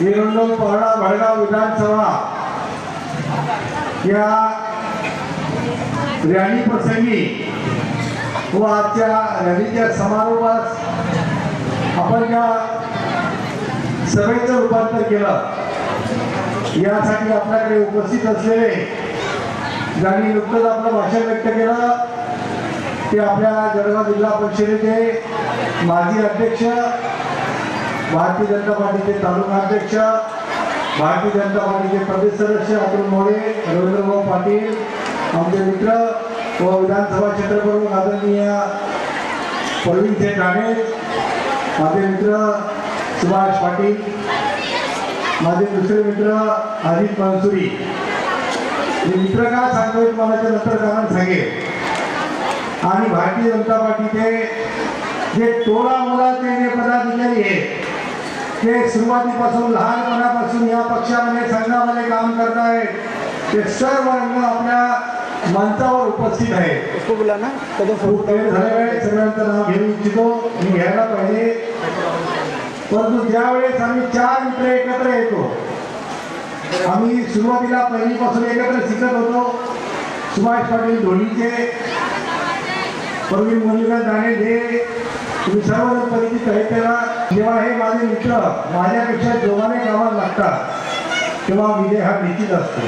निवडणूक पहळा भडगाव विधानसभा. या रॅली प्रसंगी व आजच्या रॅलीच्या समारोहात आपण या सभेचं रूपांतर केलं. यासाठी आपल्याकडे उपस्थित असलेले ज्यांनी नुकतंच आपलं भाषण व्यक्त केलं. ते आपल्या जळगाव जिल्हा परिषदेचे माजी अध्यक्ष भारतीय जनता पार्टीचे तालुका अध्यक्ष भारतीय जनता पार्टीचे प्रदेश सदस्य अतुल मोरे रवींद्रभाऊ पाटील आमचे मित्र व विधानसभा क्षेत्रप्रमुख आदरणीय प्रवीण शेठ राणे माझे मित्र सुभाष पाटील माझे दुसरे मित्र अजित मनसुरी. हे मित्र का सांगतोय मला ते नंतर कारण सांगेल आणि भारतीय जनता पार्टीचे जे टोळा मुलाचे जे पदाधिकारी आहेत ते सुरुवातीपासून लहानपणापासून या पक्षामध्ये संघामध्ये काम करत आहेत ते सर्व रंग आपल्या मंचावर उपस्थित आहेत. उसको बुलाना कदम खूप वेळ झाला आहे सगळ्यांचं नाव घेऊ इच्छितो. मी घ्यायला पाहिजे. परंतु ज्यावेळेस आम्ही चार मित्र एकत्र येतो आम्ही सुरुवातीला पहिलीपासून एकत्र शिकत होतो. सुभाष पाटील धोनीचे प्रवीण मुरलीधर दाणे जे तुम्ही सर्वजण परिचित आहे त्याला जेव्हा हे माझे मित्र माझ्यापेक्षा जोमाने कामात लागतात तेव्हा विजय हा निश्चित असतो.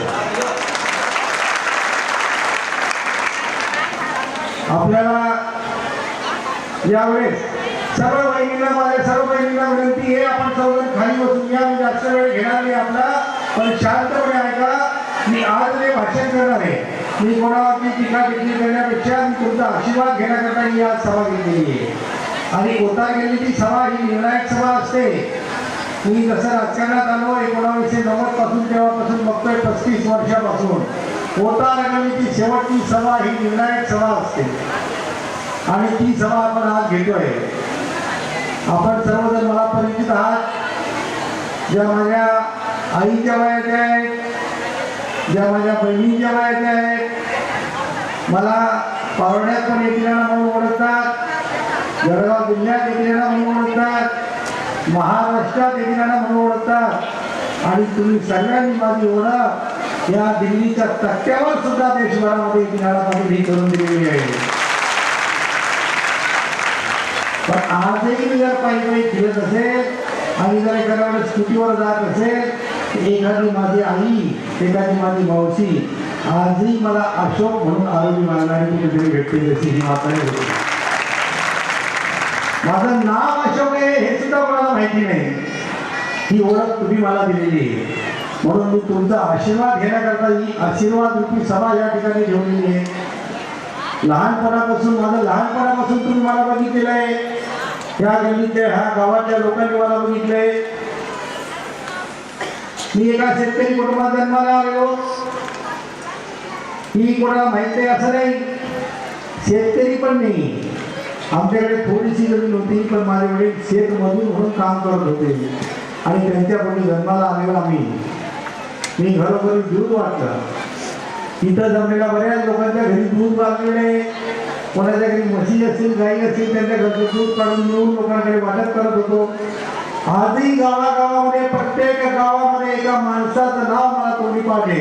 आपल्याला यावेळेस सर्व बहिणींना माझ्या सर्व बहिणींना विनंती आहे आपण सर्वजण खाली बसून या मी जास्त वेळ घेणार नाही आपला पण शांतपणे ऐका मी आज जे भाषण करणार आहे मी कोणावरती टीका टिकली करण्यापेक्षा मी तुमचा आशीर्वाद घेण्याकरता मी आज सभा घेतलेली आहे. आणि कोता गेलेली सभा ही निर्णायक सभा असते. मी जसं राजकारणात आलो एकोणावीसशे नव्वदपासून तेव्हापासून बघतोय पस्तीस वर्षापासून. कोता रंगणीची शेवटची सभा ही निर्णायक सभा असते. आणि ती सभा आपण आज घेतोय. आपण सर्वजण मला परिचित आहात. ज्या माझ्या आईच्या वयाच्या आहेत ज्या माझ्या बहिणीच्या वयाच्या आहेत. मला पाहुण्यात पण येतील म्हणून ओळखतात. जळगाव जिल्ह्यात एकमेकांना म्हणून ओळखतात. महाराष्ट्रात एकमेकांना म्हणून ओळखतात. आणि तुम्ही सगळ्यांनी माझी ओळख या दिल्लीच्या तक्त्यावर सुद्धा देशभरामध्ये किनारा माझी ही करून दिलेली आहे. पण आजही मी जर पायी पायी फिरत असेल आणि जर एखाद्या वेळेस स्कूटीवर जात असेल एखादी माझी आई एखादी माझी मावशी आजही मला अशोक म्हणून आरोग्य मागणारी कुठेतरी भेटते जशी ही माता होती माझं नाव अशोक आहे हे सुद्धा कोणाला माहिती नाही. ही ओळख तुम्ही मला दिलेली आहे. म्हणून मी तुमचा आशीर्वाद घेण्याकरता ही आशीर्वाद रूपी सभा या ठिकाणी ठेवलेली आहे. लहानपणापासून माझं लहानपणापासून तुम्ही मला बघितलेलं आहे. या गल्लीच्या ह्या गावाच्या लोकांनी मला बघितलंय. मी एका शेतकरी कुटुंबात जन्माला आलेलो. ही कोणाला माहीत आहे असं नाही. शेतकरी पण नाही. आमच्याकडे थोडीशी जमीन होती पण माझे वडील शेतमजूर म्हणून काम करत होते. आणि त्यांच्यापूर्वी जन्माला आलेला मी. मी घरोघरी दूध वाटलं इथं जमलेल्या बऱ्याच लोकांच्या घरी दूध वाचलेले कोणाच्या घरी म्हशी असतील गाई असतील त्यांच्या घरचं दूध काढून मिळून लोकांकडे वाटप करत होतो. आजही गावागावामध्ये प्रत्येक गावामध्ये एका माणसाचं नाव मला तोंडी पाडले.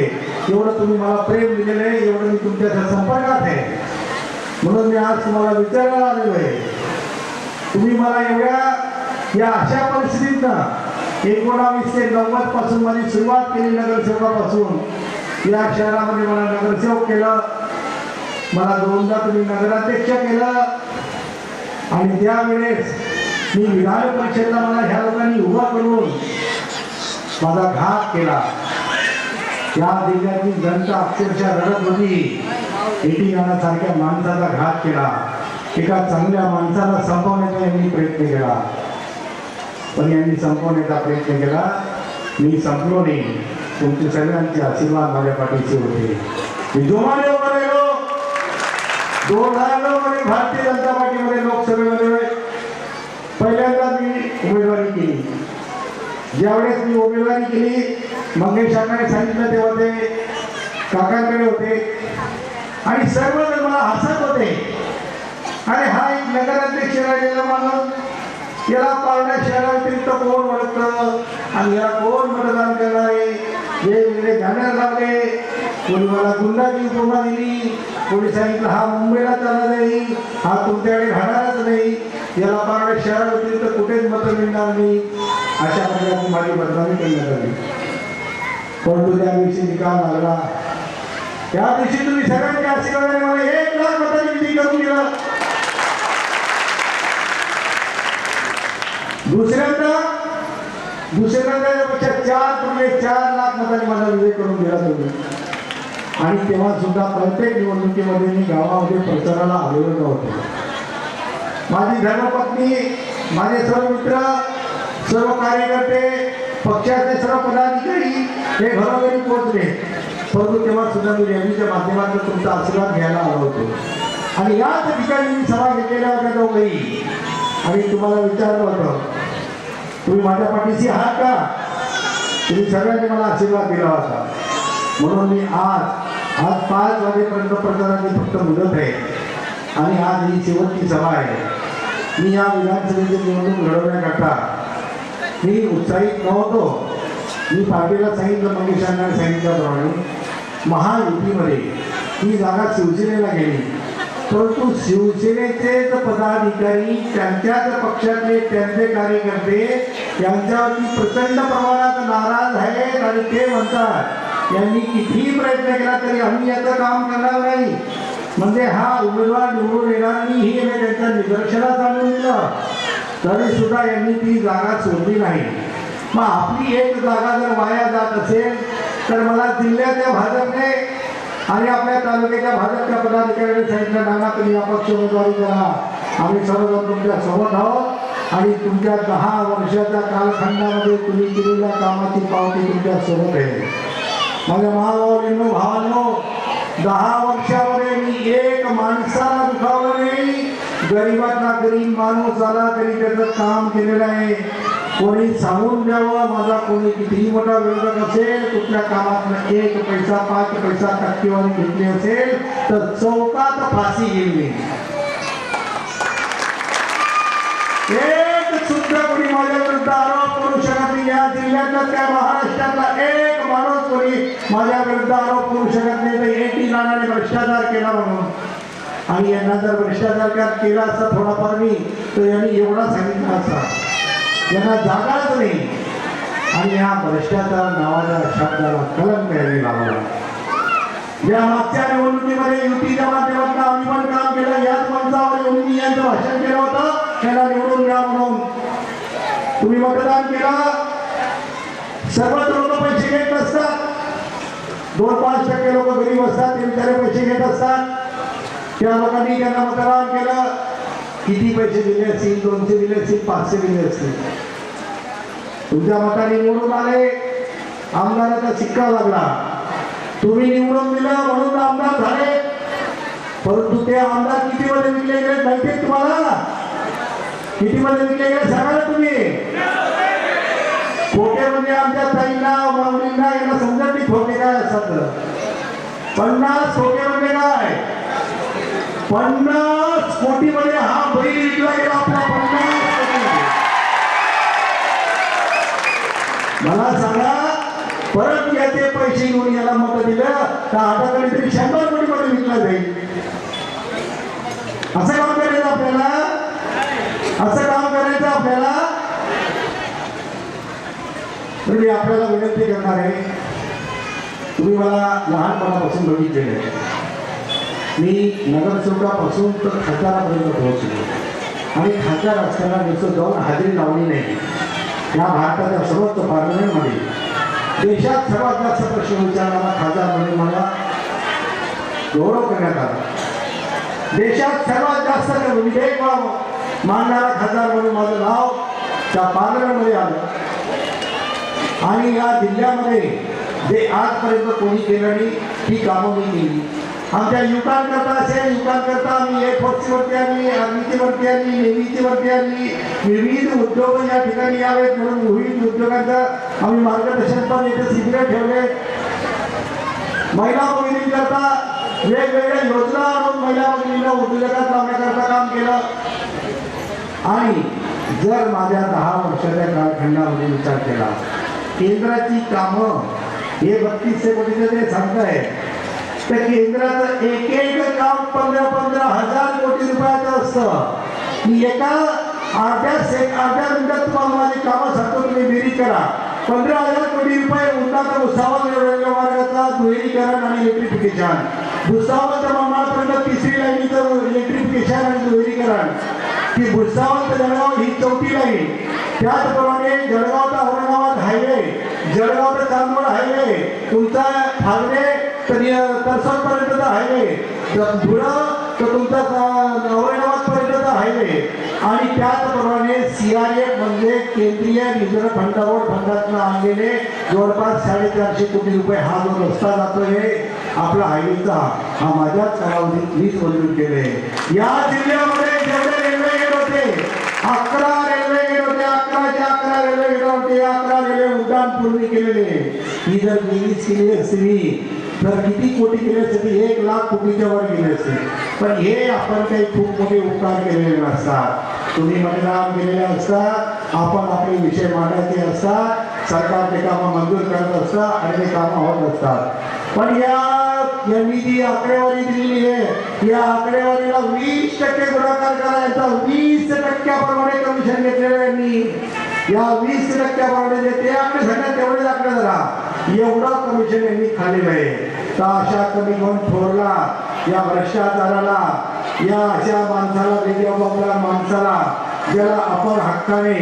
एवढं तुम्ही मला प्रेम दिलेलं आहे एवढं मी तुमच्या संपर्कात आहे. म्हणून मी आज तुम्हाला विचारायला आलेलो आहे. तुम्ही मला एवढ्या या अशा परिस्थितीतनं एकोणावीसशे नव्वदपासून माझी सुरुवात केली नगरसेवकापासून. या शहरामध्ये मला नगरसेवक केलं. मला दोनदा तुम्ही नगराध्यक्ष केलं. आणि त्यावेळेस मी विधान परिषदला मला ह्या लोकांनी उभा करून माझा घात केला. या जिल्ह्यातील जनता अक्षरशः रडत होती. एटीगानासारख्या सारख्या माणसाचा घात केला. एका चांगल्या माणसाला संपवण्याचा यांनी प्रयत्न केला. पण यांनी संपवण्याचा प्रयत्न केला. मी संपलो नाही. तुमचे सगळ्यांचे आशीर्वाद माझ्या पाठीचे होते. मी जोमाने उभा राहिलो दोन हजार नऊ मध्ये म्हणजे भारतीय जनता पार्टीमध्ये लोकसभेमध्ये पहिल्यांदा मी उमेदवारी केली. ज्यावेळेस मी उमेदवारी केली मंगेश काकाने सांगितलं तेव्हा ते काकांकडे होते आणि सर्वजण मला हसत होते. आणि हा एक नगराध्यक्ष राहिलेला माणूस याला पावड्या शहरातील तर कोण ओळखतं आणि याला कोण मतदान करणार आहे? वेगवेगळे बॅनर लावले कोणी मला गुंडाची उपमा दिली. कोणी सांगितलं हा मुंबईला जाणार नाही हा तुमच्याकडे राहणारच नाही. याला पारडे शहरातील तर कुठेच मतं मिळणार नाही. अशा प्रकारे माझी बदनामी केली जाते. परंतु त्या दिवशी निकाल लागला. त्या दिवशी तुम्ही सगळ्यांनी आशीर्वादाने मला एक लाख मतांनी विधी करून दिलं. दुसऱ्यांदा दुसऱ्यांदा यापेक्षा चार तुम्ही चार लाख मतांनी मला विजय करून दिला तुम्ही. आणि तेव्हा सुद्धा प्रत्येक निवडणुकीमध्ये मी गावामध्ये प्रचाराला आलेलो नव्हतो माझी धर्मपत्नी माझे सर्व मित्र सर्व कार्यकर्ते पक्षाचे सर्व पदाधिकारी हे घरोघरी पोहोचले. परंतु तेव्हा सुद्धा मी रॅलीच्या माध्यमातून तुमचा आशीर्वाद घ्यायला आलो होतो. आणि याच ठिकाणी मी सभा घेतलेल्या होत्या दोघंही. आणि तुम्हाला विचारलं होतं तुम्ही माझ्या पाठीशी आहात का? तुम्ही सगळ्यांनी मला आशीर्वाद दिला होता. म्हणून मी आज आज पाच वाजेपर्यंत प्रचाराची फक्त मुदत आहे. आणि आज ही शेवटची सभा आहे. मी या विधानसभेची निवडणूक लढवण्याकरता मी उत्साहित नव्हतो. मी पार्टीला सांगितलं मंगेशांना सांगितल्याप्रमाणे महायुतीमध्ये ही जागा शिवसेनेला गेली. परंतु शिवसेनेचेच पदाधिकारी त्यांच्याच पक्षातले त्यांचे कार्यकर्ते यांच्यावरती प्रचंड प्रमाणात नाराज आहेत आणि ते म्हणतात यांनी कितीही प्रयत्न केला तरी आम्ही याचं काम करणार नाही. म्हणजे हा उमेदवार निवडून येणार नाही हे त्यांच्या निदर्शनास आणून दिलं. तरी सुद्धा यांनी ती जागा सोडली नाही. मग आपली एक जागा जर वाया जात असेल तर मला जिल्ह्याच्या भाजपने आणि आपल्या तालुक्याच्या भाजपच्या पदाधिकाऱ्यांनी सांगितलं नाना तुम्ही अपक्ष उमेदवारी करा आम्ही सर्वजण तुमच्यासोबत आहोत आणि तुमच्या दहा वर्षाच्या कालखंडामध्ये तुम्ही केलेल्या कामाची पावती तुमच्यासोबत आहे. माझ्या महाभाऊ भावांनो दहा वर्षामध्ये मी एक माणसाला दुखावलं नाही. गरीबातला गरीब माणूस आला तरी त्याचं काम केलेलं आहे. कोणी सांगून द्यावं माझा कोणी कितीही मोठा विरोधक असेल कुठल्या कामात एक पैसा पाच पैसा टक्केवारी घेतली असेल तर चौकात फाशी गेली. एक सुद्धा कोणी माझ्या विरुद्ध आरोप करू शकत नाही. या जिल्ह्यातला त्या महाराष्ट्रातला एक माणूस कोणी माझ्या विरुद्ध आरोप करू शकत नाही तर एटी नानाने भ्रष्टाचार केला म्हणून. आणि यांना जर भ्रष्टाचार केला असता थोडाफार मी तर यांनी एवढा सांगितला असता. यांना जागाच नाही। आणि या भ्रष्टाचार नावाच्या शब्दाला कलंक यावी लावला या मागच्या निवडणुकीमध्ये युतीच्या माध्यमातून आम्ही पण काम केलं याच मंचावर येऊन मी यांचं भाषण केलं होतं त्याला निवडून द्या म्हणून तुम्ही मतदान केलं। सर्वच लोक पैसे घेत नसतात दोन पाच टक्के लोक गरीब असतात ते बिचारे पैसे घेत असतात. त्या लोकांनी त्यांना मतदान केलं. किती पैसे दिले असतील? दोनशे दिले असतील? पाचशे दिले असतील? तुमच्या मताने निवडून आले. आमदाराचा शिक्का लागला. तुम्ही निवडून दिला म्हणून आमदार झाले. परंतु ते आमदार किती मध्ये विकले गेले माहिती तुम्हाला? किती मध्ये विकले गेले सांगा ना तुम्ही. खोटे म्हणजे आमच्या ताईंना माऊलींना यांना समजत नाही खोटे काय असतात पन्नास खोटे म्हणजे काय पन्नास कोटी मध्ये हा बैल विकला गेला आपला पन्नास मला सांगा परत याचे पैसे घेऊन याला मत दिलं तर आता तरी शंभर कोटी मध्ये विकला जाईल? असं काम करायचं आपल्याला? असं काम करायचं आपल्याला? आपल्याला विनंती करणार आहे. तुम्ही मला लहानपणापासून बघितलेलं आहे. मी नगरसेवकापासून तर खासदारापर्यंत पोहोचलो. आणि खासदार असताना नुसतं जाऊन हजेरी लावली नाही. या भारताच्या सर्वोच्च पार्लमेंटमध्ये देशात सर्वात जास्त प्रश्न विचारणारा खासदार म्हणून मला गौरव करण्यात आला. देशात सर्वात जास्त विधेयक मानणारा खासदार म्हणून माझं नाव त्या पार्लमेंटमध्ये आलं. आणि या जिल्ह्यामध्ये जे आजपर्यंत कोणी केलं नाही ती कामं मी केली. आमच्या युकान करता असेल युकान करता आम्ही एअरफोर्सची वरती आणली आर्मीची आणली आणली विविध उद्योग या ठिकाणी यावेत म्हणून विविध उद्योगांचा आम्ही मार्गदर्शन पण इथे शिबिर ठेवले. महिला भगिनींकरता वेगवेगळ्या योजना आणून महिला भगिनींना उद्योगात लावण्याकरता काम केलं. आणि जर माझ्या दहा वर्षाच्या कालखंडामध्ये विचार केला केंद्राची कामं हे बत्तीसशे कोटीचं ते सांगताय त्या केंद्राचं एक एक काम पंधरा पंधरा हजार कोटी रुपयाचं असतं. मी एका अर्ध्या से अर्ध्या मिनिटात तुम्हाला माझी कामं सांगतो तुम्ही बेरीज करा. पंधरा हजार कोटी रुपये उन्नात भुसावळ रेल्वे मार्गाचा दुहेरीकरण आणि इलेक्ट्रिफिकेशन भुसावळ ते मामापर्यंत तिसरी लाईनीचं इलेक्ट्रिफिकेशन आणि दुहेरीकरण की भुसावळ जळगाव ही चौथी लाईन. त्याचप्रमाणे जळगाव ते औरंगाबाद हायवे जळगाव ते चांदवड हायवे तुमचा फागडे तरसोड पर्यंतचा हायवे. धुळं तर तुमचा औरंगाबाद हायवे. आणि त्याचप्रमाणे सी आर एफ म्हणजे केंद्रीय रिझर्व फंडावर फंडातनं आणलेले जवळपास साडेचारशे कोटी रुपये हा जो रस्ता जातोय आपला हायवेचा हा माझ्याच कालावधीत वीज मंजूर केले. या जिल्ह्यामध्ये जेवढे रेल्वे गेट होते अकरा रेल्वे गेट होते अकराचे अकरा रेल्वे गेट होते अकरा रेल्वे उड्डाण पूर्ण केलेले. ही जर केली असली तर किती कोटी केले असते एक लाख कोटीच्या वर गेले असते. पण हे आपण काही खूप मोठे उपकार केलेले नसतात. तुम्ही मतदान केलेले असतात आपण आपले विषय मांडायचे असतात सरकारचे कामं मंजूर करत असतात आणि ते कामं होत असतात. पण या यांनी जी आकडेवारी दिलेली आहे. या आकडेवारीला वीस टक्के गुणाकार करायचा वीस टक्क्याप्रमाणे कमिशन घेतलेलं आहे यांनी या वीस टक्क्याप्रमाणे ते आकडे सगळ्यात तेवढेच आकडे जरा एवढा कमिशन यांनी खाल्लेलं आहे तर अशा कमी कोण थोरला या भ्रष्टाचाराला या अशा माणसाला वेगळ्या माणसाला ज्याला आपण हक्काने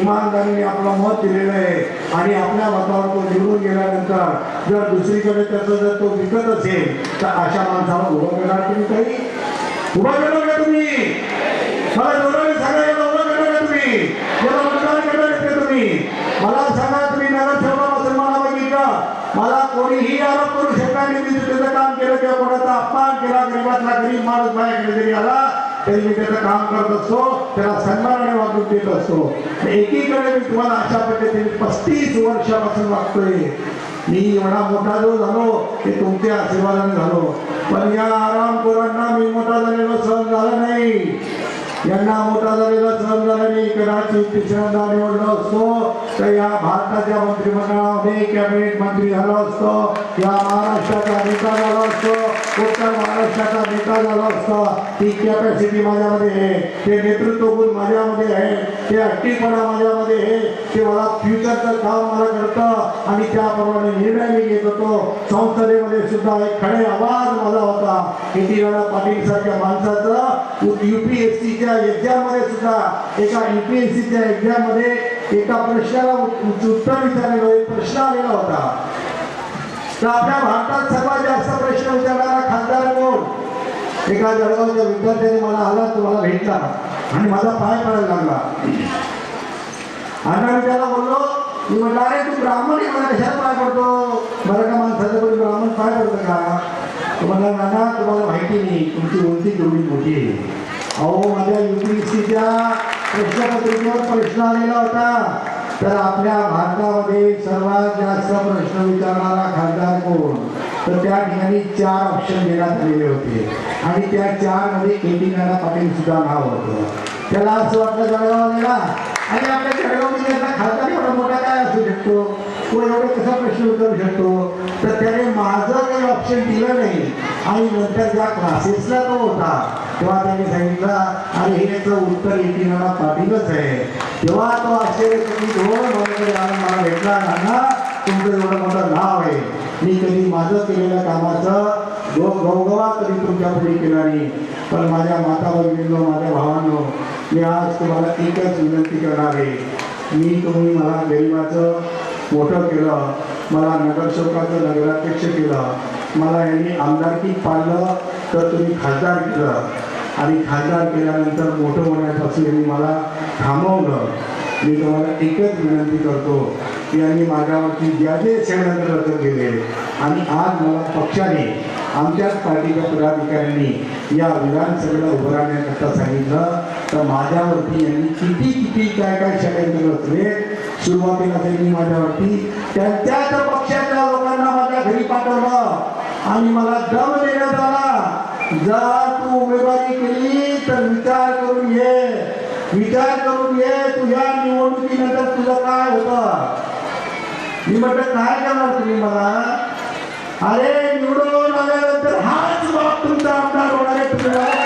इमानदारीने आपलं मत दिलेलं आहे आणि आपल्या मतावर तो निवडून गेल्यानंतर जर दुसरीकडे त्याचा जर तो विकत असेल तर अशा माणसाला उभं करणार तुम्ही काही? उभं करणार का तुम्ही? मला जोराने सांगा याला उभं करणार का तुम्ही? याला मतदान करणार का तुम्ही? मला सांगा कोणीही आरोप करू शकणार नाही. मी त्याचं काम केलं किंवा कोणाचा अपमान केला गरीबातला गरीब माणूस माझ्याकडे जरी आला तरी मी त्याचं काम करत असतो त्याला सन्मानाने वागणूक देत असतो. एकीकडे मी तुम्हाला अशा पद्धतीने पस्तीस वर्षापासून वागतोय. मी एवढा मोठा जो झालो ते तुमच्या आशीर्वादाने झालो. पण या आरामखोरांना मी मोठा झालेलो सहन झाला नाही. यांना मोठा झालेला सहन झाला नाही कदाचित तिसऱ्यांदा निवडलो असतो तर या भारताच्या मंत्रिमंडळामध्ये कॅबिनेट मंत्री झालो असतो या महाराष्ट्राचा नेता झालो असतो उत्तर महाराष्ट्राचा नेता झाला असता ती कॅपॅसिटी माझ्यामध्ये आहे. ते नेतृत्व गुण माझ्यामध्ये आहे. ते ऍक्टिव्हपणा माझ्यामध्ये आहे. ते मला फ्युचरचं काम मला करतं आणि त्याप्रमाणे निर्णय मी घेत होतो. संसदेमध्ये सुद्धा एक खडे आवाज माझा होता. किती वेळा पाटील सारख्या माणसाचं सीच्या एक्झाममध्ये सुद्धा एका यू पी एस सीच्या एक्झाममध्ये एका प्रश्नाला उत्तर विचारलेलं एक प्रश्न आलेला होता. तर आपल्या भारतात सर्वात जास्त प्रश्न विचारणारा खासदार कोण? एका जळगावच्या विद्यार्थ्याने मला आला तो मला भेटला. आणि माझा पाय पडायला लागला. आणि त्याला बोललो मी म्हटलं अरे तू ब्राह्मण आहे मला कशाला पाय पडतो? बरं का माणसाचं कोणी ब्राह्मण पाय पडतं का? तुम्हाला नाना तुम्हाला माहिती नाही तुमची उंची केवढी मोठी आहे. अहो माझ्या युपीएससीच्या प्रश्नपत्रिकेवर प्रश्न आलेला होता. तर आपल्या भारतामध्ये सर्वात जास्त प्रश्न विचारणारा खासदार कोण? तर त्या ठिकाणी चार ऑप्शन देण्यात आलेले होते. आणि त्या चारमध्ये के टी नाना पाटील सुद्धा नाव होतं. त्याला असं वाटलं जळगाव आणि आपल्या जळगाव खासदार एवढा मोठा काय असू शकतो? तो एवढं कसा प्रश्न विचारू शकतो? तर त्याने माझं काही ऑप्शन दिलं नाही. आणि नंतर ज्या क्लासेसला तो होता तेव्हा त्यांनी सांगितलं अरे हे याचं उत्तर येतीनाला पाटीलच आहे. तेव्हा तो आश्चर्य तुम्ही दोन मला भेटला नाना तुमचं एवढं मोठं नाव आहे. मी कधी माझं केलेल्या कामाचं गो गौगवा कधी तुमच्यापुढे केला नाही. पण माझ्या माता बहिणींनो माझ्या भावांनो मी आज तुम्हाला एकच विनंती करणार आहे. मी तुम्ही मला गरिबाचं मोठं केलं मला नगरसेवकाचं नगराध्यक्ष केलं मला यांनी आमदारकी पाळलं तर तुम्ही खासदार केलं. आणि खासदार केल्यानंतर मोठं होण्यापासून यांनी मला थांबवलं. मी तुम्हाला एकच विनंती करतो की यांनी माझ्यावरती ज्या जे षडयंत्र रचत गेले आणि आज मला पक्षाने आमच्याच पार्टीच्या पदाधिकाऱ्यांनी या विधानसभेला उभं राहण्याकरता सांगितलं. तर माझ्यावरती यांनी किती किती काय काय षडयंत्र रचले सुरुवातीला त्यांनी माझ्यावरती त्या त्याच पक्षाच्या लोकांना माझ्या घरी पाठवलं आणि मला दम देण्यात आला. जर तू उमेदवारी केली तर विचार करून ये. विचार करून ये तुझ्या निवडणुकीनंतर तुझं काय होतं? मी म्हटलं काय करणार तुम्ही मला. अरे निवडून आल्यानंतर हाच बाब तुमचा आमदार होणार आहे तुम्हाला